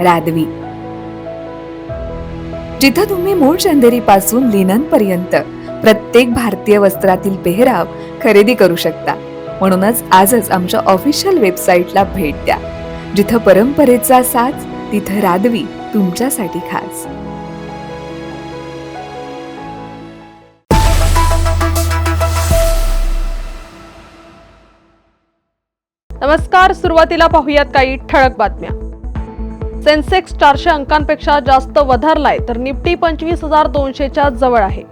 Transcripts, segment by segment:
राधवी. जिथं तुम्ही मूळ चंदेरी पासून लिनन पर्यंत प्रत्येक भारतीय वस्त्रातील पेहराव खरेदी करू शकता. म्हणूनच आजच आमच्या ऑफिशियल वेबसाईटला भेट द्या. जिथं परंपरेचा साज तिथं राधवी तुमच्यासाठी खास. नमस्कार सुरुवातीला पाहूयात काही ठळक बातम्या. सेन्सेक्स चारशे अंकांपेक्षा जास्त वधारलाय तर निफ्टी पंचवीस हजार दोनशेच्या जवळ आहे.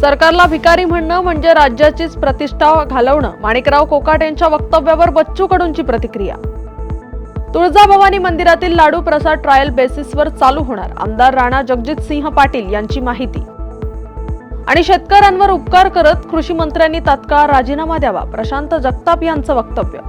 सरकारला भिकारी म्हणणं म्हणजे राज्याचीच प्रतिष्ठा घालवणं माणिकराव कोकाट यांच्या वक्तव्यावर बच्चू कडूंची प्रतिक्रिया. तुळजाभवानी मंदिरातील लाडू प्रसाद ट्रायल बेसिसवर चालू होणार आमदार राणा जगजित सिंह पाटील यांची माहिती. आणि शेतकऱ्यांवर उपकार करत कृषी मंत्र्यांनी तात्काळ राजीनामा द्यावा प्रशांत जगताप यांचं वक्तव्य.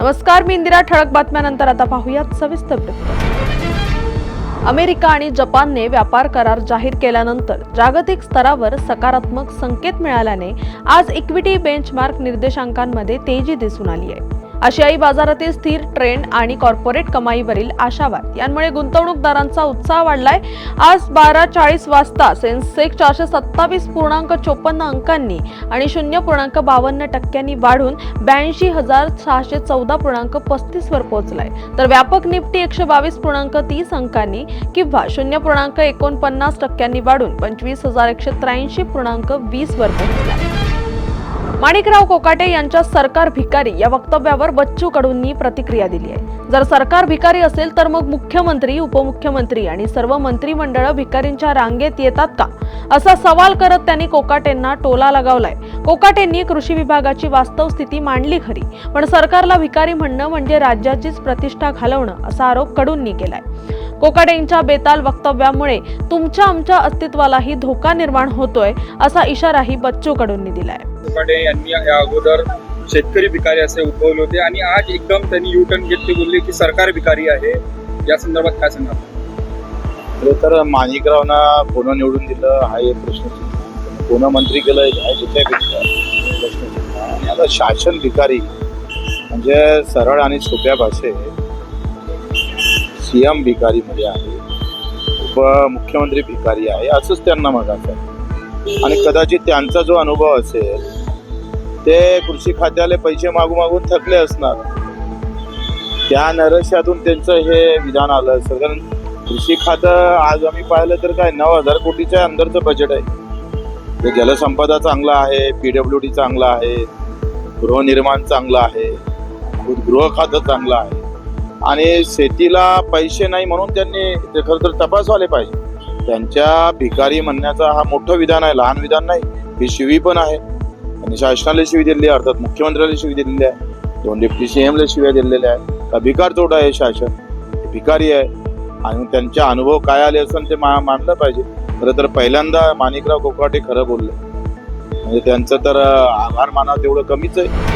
नमस्कार मी इंदिरा ठळक बातम्यानंतर आता पाहूयात सविस्तर वृत्त. अमेरिका आणि जपानने व्यापार करार जाहीर केल्यानंतर जागतिक स्तरावर सकारात्मक संकेत मिळाल्याने आज इक्विटी बेंचमार्क निर्देशांकांमध्ये तेजी दिसून आली आहे. आशियाई बाजारातील स्थिर ट्रेंड आणि कॉर्पोरेट कमाईवरील आशावाद. यांमुळे गुंतवणूकदारांचा उत्साह वाढलाय. आज बारा चाळीस वाजता सेन्सेक्स चारशे सत्तावीस पूर्णांक चोपन्न अंकांनी आणि शून्य पूर्णांक बावन्न टक्क्यांनी वाढून ब्याऐंशी हजार सहाशे चौदा पूर्णांक पस्तीस वर पोहोचलाय. तर व्यापक निफ्टी एकशे बावीस पूर्णांक तीस अंकांनी किंवा शून्य पूर्णांक एकोणपन्नास टक्क्यांनी वाढून पंचवीस हजार एकशे त्र्याऐंशी पूर्णांक वीस वर पोहोचलाय. माणिकराव कोकाटे यांच्या सरकार भिकारी या वक्तव्यावर बच्चू कडूंनी प्रतिक्रिया दिली आहे. जर सरकार भिकारी असेल तर मग मुख्यमंत्री उपमुख्यमंत्री आणि सर्व मंत्रिमंडळ भिकारींच्या रांगेत येतात का? असा सवाल करत त्यांनी कोकाटेंना टोला लगावलाय. कोकाटेंनी कृषी विभागाची वास्तव स्थिती मांडली खरी पण सरकारला भिकारी म्हणणं म्हणजे राज्याचीच प्रतिष्ठा घालवणं असा आरोप कडूंनी केलाय. कोकाटेंच्या बेताल वक्तव्यामुळे तुमच्या आमच्या अस्तित्वालाही धोका निर्माण होतोय असा इशाराही बच्चू कडूंनी दिलाय. कोकाटे यांनी या अगोदर शेतकरी भिकारी असे उद्भवले होते आणि आज एकदम त्यांनी यू टर्न घेतले बोलले की सरकार भिकारी आहे. या संदर्भात काय सांगा खरं तर माणिकरावना पुन्हा निवडून दिलं हा एक प्रश्नचिन्ह पुन्हा मंत्री केलं हा दुसऱ्यापेक्षा प्रश्नचिन्ह आणि आता शासन भिकारी म्हणजे सरळ आणि सोप्या भाषेत सी एम भिकारीमध्ये आहे उपमुख्यमंत्री भिकारी आहे असंच त्यांना मगाचं आहे. आणि कदाचित त्यांचा जो अनुभव असेल ते कृषी खात्याला पैसे मागू मागून थकले असणार. त्या नरशातून त्यांचं हे विधान आलं असेल. कारण कृषी खातं आज आम्ही पाहिलं तर काय नऊ हजार कोटीच्या अंदरचं बजेट आहे. जलसंपदा चांगला आहे पी डब्ल्यू डी चांगला आहे गृहनिर्माण चांगलं आहे गृह खातं चांगलं आहे. आणि शेतीला पैसे नाही म्हणून त्यांनी ते खरं तर तपासवाले पाहिजे. त्यांच्या भिकारी म्हणण्याचा हा मोठं विधान आहे लहान विधान नाही ही शिवी पण आहे. आणि शासनाला शिवी दिलेली आहे अर्थात मुख्यमंत्र्याला शिवी दिलेली आहे दोन डिप्टी सी एमला शिव्या दिलेल्या आहेत. का भिकार तोडा आहे शासन? भिकारी आहे. आणि त्यांचे अनुभव काय आले असेल ते मा मानलं पाहिजे. खरं तर पहिल्यांदा माणिकराव कोकाटे खरं बोलले. म्हणजे त्यांचं तर आभार मानावं तेवढं कमीच आहे.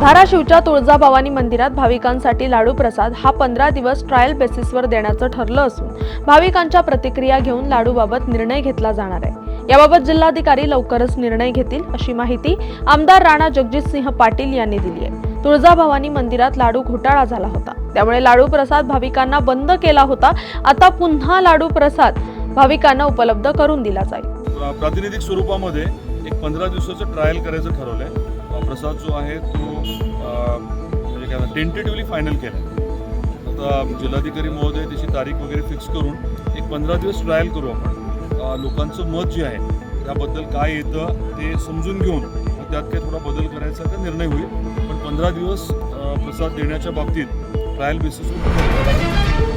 धाराशिवच्या तुळजाभवानी मंदिरात भाविकांसाठी लाडू प्रसाद हा पंधरा दिवस ट्रायल बेसिसवर देण्याचं ठरलं असून भाविकांच्या प्रतिक्रिया घेऊन लाडूबाबत निर्णय घेतला जाणार आहे. याबाबत जिल्हाधिकारी लवकरच निर्णय घेतील अशी माहिती आमदार राणा जगजितसिंह पाटील यांनी दिली आहे. तुळजाभवानी मंदिरात लाडू घोटाळा झाला होता. त्यामुळे लाडू प्रसाद भाविकांना बंद केला होता. आता पुन्हा लाडू प्रसाद भाविकांना उपलब्ध करून दिला जाईल. प्रातिनिधिक स्वरूपामध्ये एक पंधरा दिवसाचं ट्रायल करायचं ठरवलं आहे प्रसाद जो आहे तो म्हणजे काय टेंटेटिव्हली फायनल केला आहे. आता जिल्हाधिकारी महोदय त्याची तारीख वगैरे फिक्स करून एक पंधरा दिवस ट्रायल करू आपण. लोकांचं मत जे आहे त्याबद्दल काय येतं ते समजून घेऊन मग त्यात काही थोडा बदल करायचा का निर्णय होईल. पण पंधरा दिवस प्रसाद देण्याच्या बाबतीत ट्रायल बेसिसवर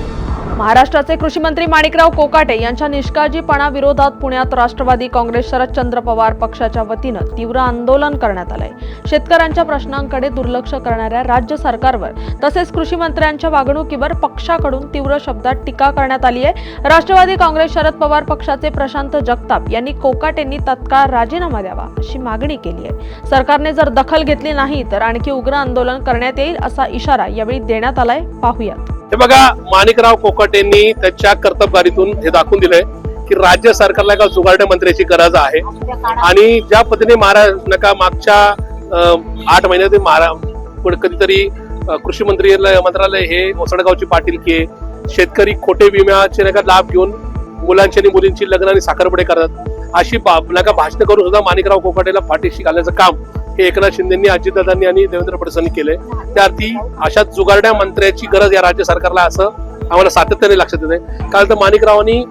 महाराष्ट्राचे कृषी मंत्री माणिकराव कोकाटे यांच्या निष्काळजीपणा विरोधात पुण्यात राष्ट्रवादी काँग्रेस शरदचंद्र पवार पक्षाच्या वतीनं तीव्र आंदोलन करण्यात आलंय. शेतकऱ्यांच्या प्रश्नांकडे दुर्लक्ष करणाऱ्या राज्य सरकारवर तसेच कृषी मंत्र्यांच्या वागणुकीवर पक्षाकडून तीव्र शब्दात टीका करण्यात आली आहे. राष्ट्रवादी काँग्रेस शरद पवार पक्षाचे प्रशांत जगताप यांनी कोकाटेंनी तत्काळ राजीनामा द्यावा अशी मागणी केली आहे. सरकारने जर दखल घेतली नाही तर आणखी उग्र आंदोलन करण्यात येईल असा इशारा यावेळी देण्यात आलाय. पाहूयात. हे बघा माणिकराव कोकाटेंनी त्याच्या कर्तबगारीतून हे दाखवून दिलंय की राज्य सरकारला एका जुगारड्या मंत्र्याची गरज आहे. आणि ज्या पद्धतीने महाराज नका मागच्या आठ महिन्यात महारा कधीतरी कृषी मंत्री मंत्रालय हे ओसडगावची पाटील के शेतकरी खोटे विम्याचे नाही का लाभ घेऊन मुलांची आणि मुलींची लग्न आणि साखरपुडे करतात. अशी बाब नका भाषण करून सुद्धा माणिकराव कोकाटेला पाठीशी घालण्याचं काम हे एकनाथ शिंदेनी अजितदादांनी आणि देवेंद्र फडणवीसांनी केले. त्या अशा जुगारड्या मंत्र्याची गरज या राज्य सरकारला असं आम्हाला सातत्याने लक्षात येते. काल तर माणिकरावांनी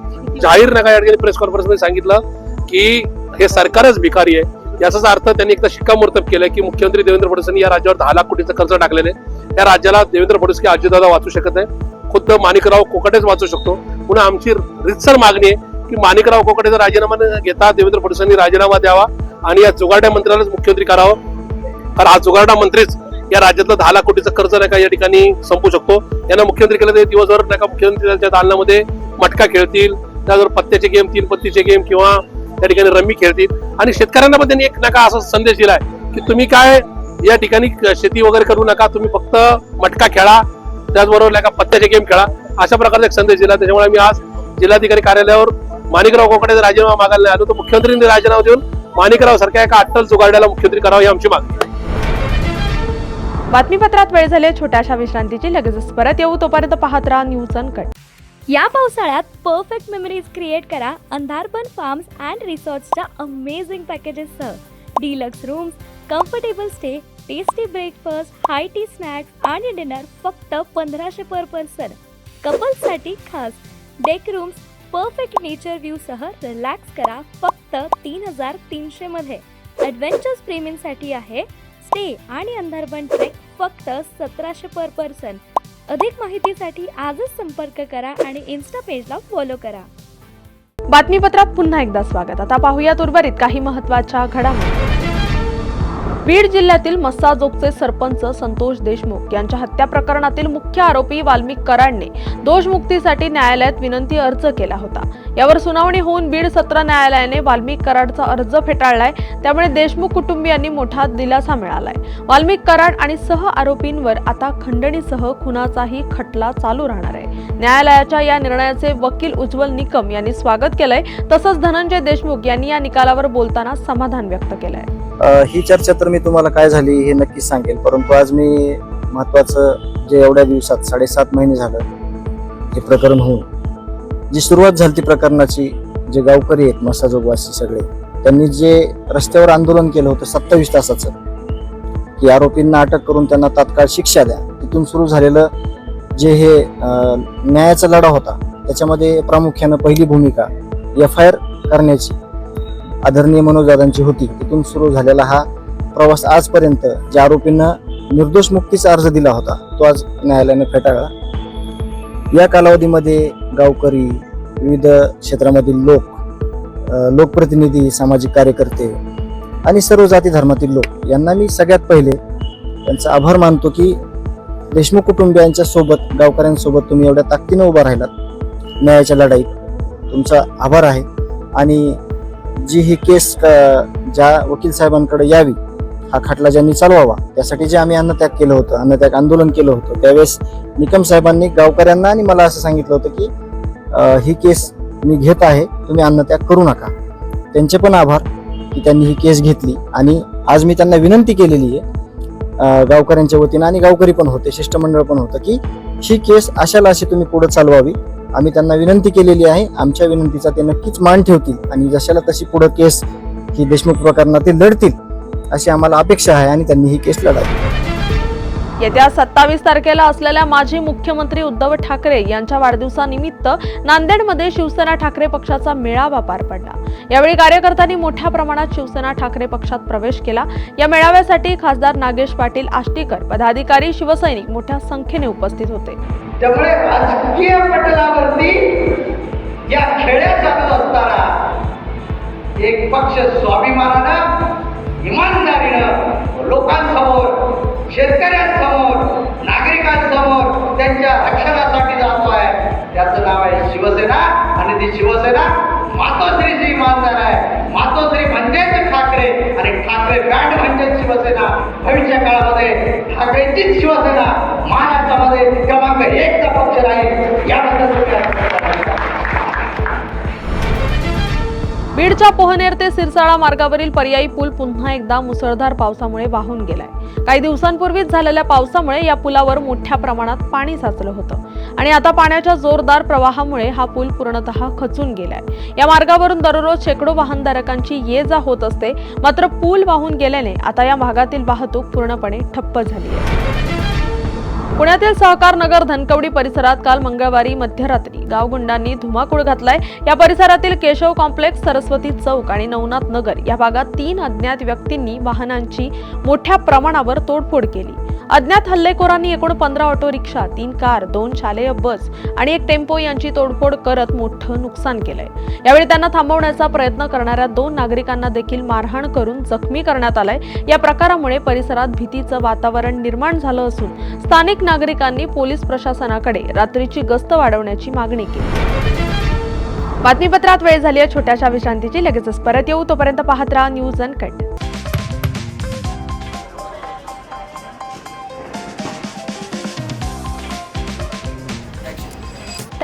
जाहीर नका या ठिकाणी प्रेस कॉन्फरन्समध्ये सांगितलं की हे सरकारच भिकारी आहे. याचाच अर्थ त्यांनी एकदा शिक्कामोर्तब केलं की मुख्यमंत्री देवेंद्र फडणवीसांनी या राज्यावर दहा लाख कोटीचं कर्ज टाकलेलं आहे. या राज्याला देवेंद्र फडणवीस की अजितदादा वाचू शकत आहे खुद्द माणिकराव कोकटेच वाचू शकतो. म्हणून आमची रितसर मागणी आहे की माणिकराव कोकटेचा राजीनामा न घेता देवेंद्र फडणवीसांनी राजीनामा द्यावा. आणि या जुगारड्या मंत्र्यालाच मुख्यमंत्री करावं. कारण हा जुगारडा मंत्रीच या राज्यातलं दहा लाख कोटीचं कर्ज नाही का या ठिकाणी संपू शकतो. यांना मुख्यमंत्री केलं तरी दिवसभर नाही का मुख्यमंत्री त्यांच्या दालनामध्ये मटका खेळतील त्यावर पत्त्याचे गेम तीन पत्तीचे गेम किंवा त्या ठिकाणी रम्मी खेळतील. आणि शेतकऱ्यांना पण त्यांनी एक नका असा संदेश दिलाय की तुम्ही काय या ठिकाणी शेती वगैरे करू नका तुम्ही फक्त मटका खेळा त्याचबरोबर नाही का पत्त्याचे गेम खेळा. अशा प्रकारचा एक संदेश दिला. त्याच्यामुळे मी आज जिल्हाधिकारी कार्यालयावर माणिकराव कोकडे राजीनामा मागायला नाही आलो तर मुख्यमंत्र्यांनी राजीनामा देऊन माणिकराव सारख्या एका अट्टल जुगाड्याला मुख्यमंत्री करावं ही आमची मागणी. बातमीपत्रात वेळ झाली छोट्याशा विश्रांतीची लगेचच परत येऊ. तोपर्यंत पाहत राहा न्यूज अनकट. या पावसाळ्यात परफेक्ट मेमरीज क्रिएट करा. अंधारबन फार्म्स अँड रिसॉर्ट्सच्या amazing पॅकेजेससह deluxe rooms comfortable stay tasty breakfast high tea snacks आणि डिनर फक्त पंधराशे पर पर्सन कपल्ससाठी खास. डेक रूम्स परफेक्ट नेचर व्ह्यूसह रिलॅक्स करा. फक्त फक्त तीन हजार तीनशेमध्ये ॲडव्हेंचर्स प्रेमींसाठी आहे. स्टे आणि अंधारबन ट्रेक फक्त सतराशे पर पर्सन अधिक माहितीसाठी आजच संपर्क करा आणि इन्स्टा पेजला फॉलो करा. बातमीपत्रात पुन्हा एकदा स्वागत. आता पाहूयात उर्वरित काही महत्त्वाच्या घडामोडी. बीड जिल्ह्यातील मस्साजोगचे सरपंच संतोष देशमुख यांच्या हत्या प्रकरणातील मुख्य आरोपी वाल्मिक कराडने दोषमुक्तीसाठी न्यायालयात विनंती अर्ज केला होता. यावर सुनावणी होऊन बीड सत्र न्यायालयाने वाल्मिक कराडचा अर्ज फेटाळलाय. त्यामुळे देशमुख कुटुंबियांनी मोठा दिलासा मिळालाय. वाल्मिक कराड आणि सह आरोपींवर आता खंडणीसह खुनाचाही खटला चालू राहणार आहे. न्यायालयाच्या या निर्णयाचे वकील उज्ज्वल निकम यांनी स्वागत केलंय. तसंच धनंजय देशमुख यांनी या निकालावर बोलताना समाधान व्यक्त केलंय. ही चर्चा तर मी तुम्हाला काय झाली हे नक्कीच सांगेल. परंतु आज मी महत्वाचं जे एवढ्या दिवसात साडेसात महिने झालं हे प्रकरण होऊन जी सुरुवात झाली ती प्रकरणाची जे गावकरी आहेत मसाजोगवासी सगळे त्यांनी जे रस्त्यावर आंदोलन केलं होतं सत्तावीस तासाचं की आरोपींना अटक करून त्यांना तात्काळ शिक्षा द्या. तिथून सुरू झालेलं जे हे न्यायाचा लढा होता त्याच्यामध्ये प्रामुख्यानं पहिली भूमिका एफ आय आर करण्याची आदरणीय मनोजदादांची होती. तिथून सुरू झालेला हा प्रवास आजपर्यंत ज्या आरोपींना निर्दोष मुक्तीचा अर्ज दिला होता तो आज न्यायालयाने फेटाळला. या कालावधीमध्ये गावकरी विविध क्षेत्रामधील लोक लोकप्रतिनिधी सामाजिक कार्यकर्ते आणि सर्व जाती धर्मातील लोक यांना मी सगळ्यात पहिले त्यांचा आभार मानतो की देशमुख कुटुंबियांच्या सोबत गावकऱ्यांसोबत तुम्ही एवढ्या ताकदीनं उभा राहिलात. न्यायाच्या लढाईत तुमचा आभार आहे. आणि जी ही केस ज्या वकील साहेबांकडे यावी हा खटला ज्यांनी चालवावा त्यासाठी जे आम्ही अन्नत्याग केलं होतं अन्नत्याग आंदोलन केलं होतं त्यावेळेस निकम साहेबांनी गावकऱ्यांना आणि मला असं सांगितलं होतं की ही केस मी घेत आहे तुम्ही अन्नत्याग करू नका. त्यांचे पण आभार की त्यांनी ही केस घेतली आणि आज मी त्यांना विनंती केलेली आहे गावकऱ्यांच्या वतीनं आणि गावकरी पण होते शिष्टमंडळ पण होतं की ही केस अशाला अशी तुम्ही पुढे चालवावी. आम्ही त्यांना विनंती केलेली आहे आमच्या विनंतीचा ते नक्कीच मान ठेवतील आणि जशाला तशी पुढे केस ही देशमुख प्रकरणातील लढतील अशी आम्हाला अपेक्षा आहे आणि त्यांनी ही केस लढावी. येत्या सत्तावीस तारखेला असलेल्या माजी मुख्यमंत्री उद्धव ठाकरे यांच्या वाढदिवसानिमित्त नांदेडमध्ये शिवसेना ठाकरे पक्षाचा मेळावा पार पडला. यावेळी कार्यकर्त्यांनी मोठ्या प्रमाणात शिवसेना ठाकरे पक्षात प्रवेश केला. या मेळाव्यासाठी खासदार नागेश पाटील आष्टीकर पदाधिकारी शिवसैनिक मोठ्या संख्येने उपस्थित होते. त्यामुळे राजकीय पटलावरती या खेड्या चालत असताना एक पक्ष स्वाभिमानानं इमानदारीनं लोकांसमोर शेतकऱ्यांसमोर नागरिकांसमोर त्यांच्या रक्षणासाठी जातो आहे. त्याचं नाव आहे शिवसेना आणि ती शिवसेना मातोश्रीची इमानदार आहे. मातोश्री म्हणजेच ठाकरे आणि ठाकरे बँड म्हणजेच शिवसेना. भविष्य काळामध्ये ठाकरेचीच शिवसेना महाराष्ट्रामध्ये क्रमांक एकचा पक्ष राहील. याबद्दल बीडच्या पोहनेर ते सिरसाळा मार्गावरील पर्यायी पूल पुन्हा एकदा मुसळधार पावसामुळे वाहून गेलाय. काही दिवसांपूर्वीच झालेल्या पावसामुळे या पुलावर मोठ्या प्रमाणात पाणी साचलं होतं. आणि आता पाण्याच्या जोरदार प्रवाहामुळे हा पूल पूर्णतः खचून गेलाय. या मार्गावरून दररोज शेकडो वाहनधारकांची ये जा होत असते. मात्र पूल वाहून गेल्याने आता या भागातील वाहतूक पूर्णपणे ठप्प झाली आहे. पुण्यातील सहकार नगर धनकवडी परिसरात काल मंगळवारी मध्यरात्री गावगुंडांनी धुमाकूळ घातलाय. या परिसरातील केशव कॉम्प्लेक्स सरस्वती चौक आणि नवनाथ नगर या भागात तीन अज्ञात व्यक्तींनी वाहनांची मोठ्या प्रमाणावर तोडफोड केली. अज्ञात हल्लेखोरांनी एकूण पंधरा ऑटो रिक्षा तीन कार दोन शालेय बस आणि एक टेम्पो यांची तोडफोड करत मोठं नुकसान केलंय. यावेळी त्यांना थांबवण्याचा प्रयत्न करणाऱ्या दोन नागरिकांना देखील मारहाण करून जखमी करण्यात आलाय. या प्रकारामुळे परिसरात भीतीचं वातावरण निर्माण झालं असून स्थानिक नागरिकांनी पोलीस प्रशासनाकडे रात्रीची गस्त वाढवण्याची मागणी केली. बातमीपत्रात वेळ झाली आहे छोट्याशा विश्रांतीची. लगेचच परत येऊ. तोपर्यंत पाहत राहा न्यूज अँड कट.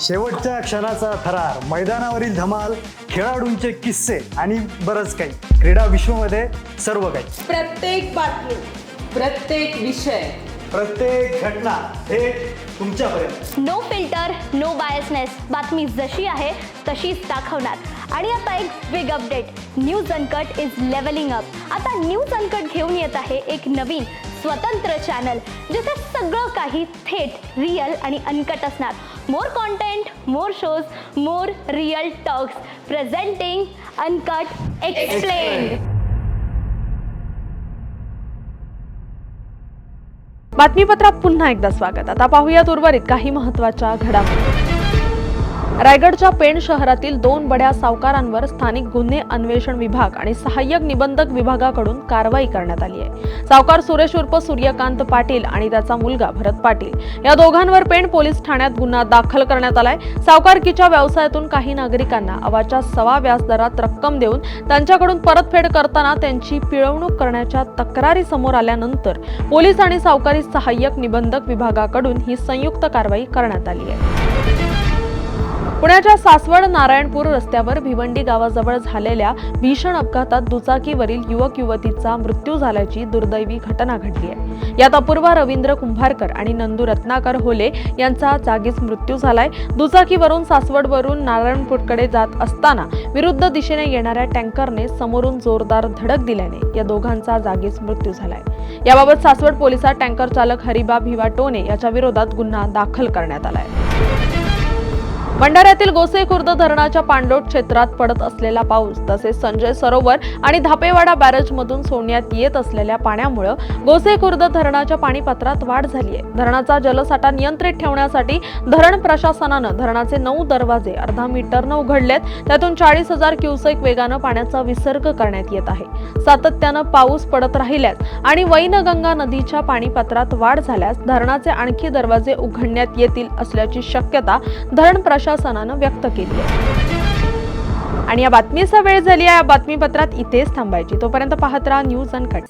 शेवटच्या क्षणाचा थरार मैदानावरील धमाल खेळाडूंचे किस्से आणि बरंच काही. क्रीडा विश्वमध्ये सर्व काही. प्रत्येक बातमी प्रत्येक विषय. प्रत्येक घटना थेट तुमच्यापर्यंत. नो फिल्टर नो बायसनेस बातमी जशी आहे तशीच दाखवणार. आणि आता एक big update news uncut is levelling up आता न्यूज अनकट घेऊन येत आहे एक नवीन स्वतंत्र चॅनल जिथे सगळं काही थेट रिअल आणि अनकट असणार. More content more shows more real talks presenting uncut explain बातमीपत्रात पुन्हा एकदा स्वागत. आता पाहूयात उर्वरित काही महत्त्वाच्या घडामोडी. रायगडच्या पेण शहरातील दोन बड्या सावकारांवर स्थानिक गुन्हे अन्वेषण विभाग आणि सहाय्यक निबंधक विभागाकडून कारवाई करण्यात आली आहे. सावकार सुरेश उर्फ सूर्यकांत पाटील आणि त्याचा मुलगा भरत पाटील या दोघांवर पेण पोलीस ठाण्यात गुन्हा दाखल करण्यात आलाय. सावकारकीच्या व्यवसायातून काही नागरिकांना अवाच्या सवा व्याजदरात रक्कम देऊन त्यांच्याकडून परतफेड करताना त्यांची पिळवणूक करण्याच्या तक्रारी समोर आल्यानंतर पोलीस आणि सावकारी सहाय्यक निबंधक विभागाकडून ही संयुक्त कारवाई करण्यात आली आहे. पुण्याच्या सासवड नारायणपूर रस्त्यावर भिवंडी गावाजवळ झालेल्या भीषण अपघातात दुचाकीवरील युवक युवतीचा मृत्यू झाल्याची दुर्दैवी घटना घडली आहे. यात अपूर्वा रवींद्र कुंभारकर आणि नंदू रत्नाकर होले यांचा जागीच मृत्यू झालाय. दुचाकीवरून सासवडवरून नारायणपूरकडे जात असताना विरुद्ध दिशेने येणाऱ्या टँकरने समोरून जोरदार धडक दिल्याने या दोघांचा जागीच मृत्यू झालाय. याबाबत सासवड पोलिसात टँकर चालक हरिबा भिवा टोने याच्या विरोधात गुन्हा दाखल करण्यात आलाय. भंडाऱ्यातील गोसे खुर्द धरणाच्या पाणलोट क्षेत्रात पडत असलेला पाऊस तसेच संजय सरोवर आणि धापेवाडा बॅरेजमधून सोडण्यात येत असलेल्या पाण्यामुळे गोसे खुर्द धरणाच्या पाणीपात्रात वाढ झाली आहे धरणाचा जलसाठा नियंत्रित ठेवण्यासाठी धरण प्रशासनानं धरणाचे नऊ दरवाजे अर्धा मीटरनं उघडलेत. त्यातून चाळीस हजार क्युसेक वेगानं पाण्याचा विसर्ग करण्यात येत आहे. सातत्यानं पाऊस पडत राहिल्यास आणि वैनगंगा नदीच्या पाणीपात्रात वाढ झाल्यास धरणाचे आणखी दरवाजे उघडण्यात येतील असल्याची शक्यता धरण प्रशासनानं व्यक्त केली आहे. आणि या बातमीचा वेळ झाली आहे या बातमीपत्रात इथेच थांबायची. तोपर्यंत पाहत राहा न्यूज अँड कट